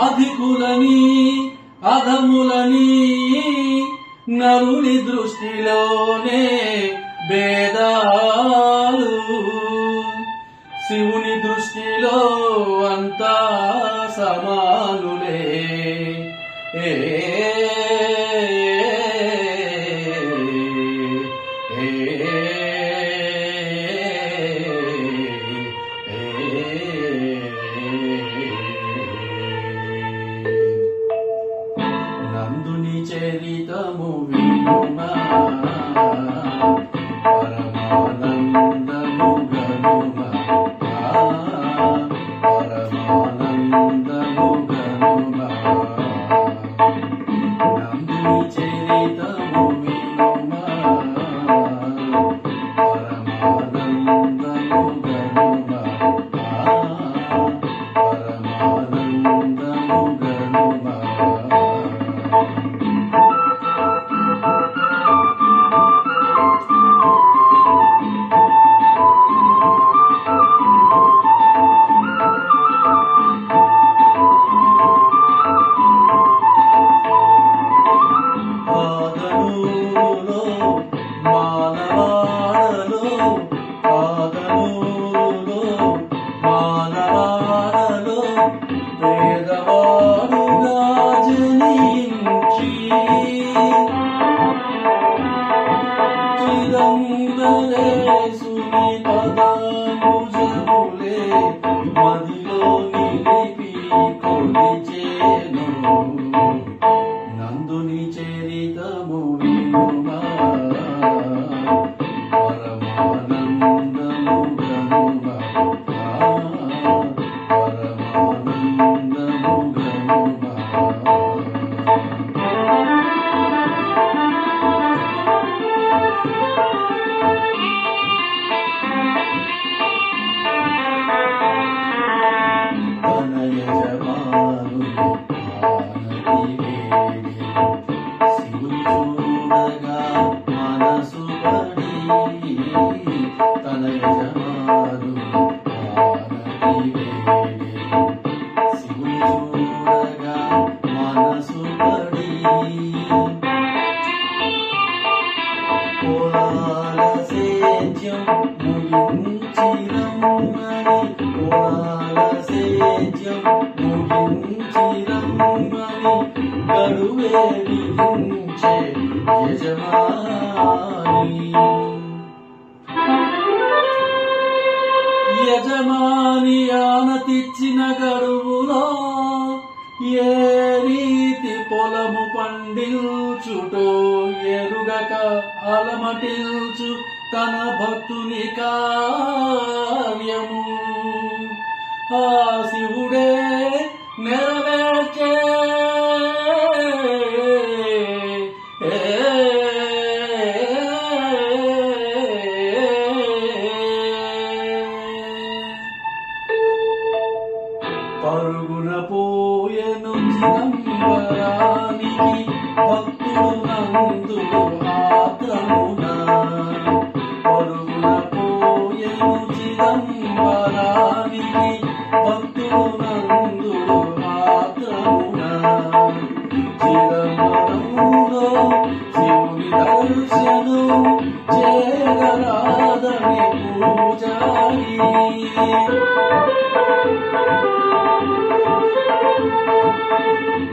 అధికులని అధములని నరుని దృష్టిలోనే భేదాలు. శివుని దృష్టిలో అంతా సమానులే. ఏ నందుని చరితము వినుమా పరమానందము గనుమా. పరమానందము గనుమా. నందుని చరితము పదాంబుజములే మదిలో నిలిపి కొలిచేను. నందుని చరితము వినుమా తన చూడగా మనసు పడి తన యజమానుని చూడగా మనసు పడి పొలాల సేద్యం గడువే యజమాని యజమాని ఆనతిచ్చిన గడువులో ఏ రీతి పొలము పండించుటో ఎరుగక అలమటిల్చు తన భక్తుని కార్యము. ఆ శివుడే నెరవేర్చే పోయను జీవరానికి భక్తులందు ఆత్రమున పరుగున పోయను చిదంబరానికి భక్తులందు ఆత్రమున చిదంబ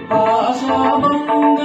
பாசாபம்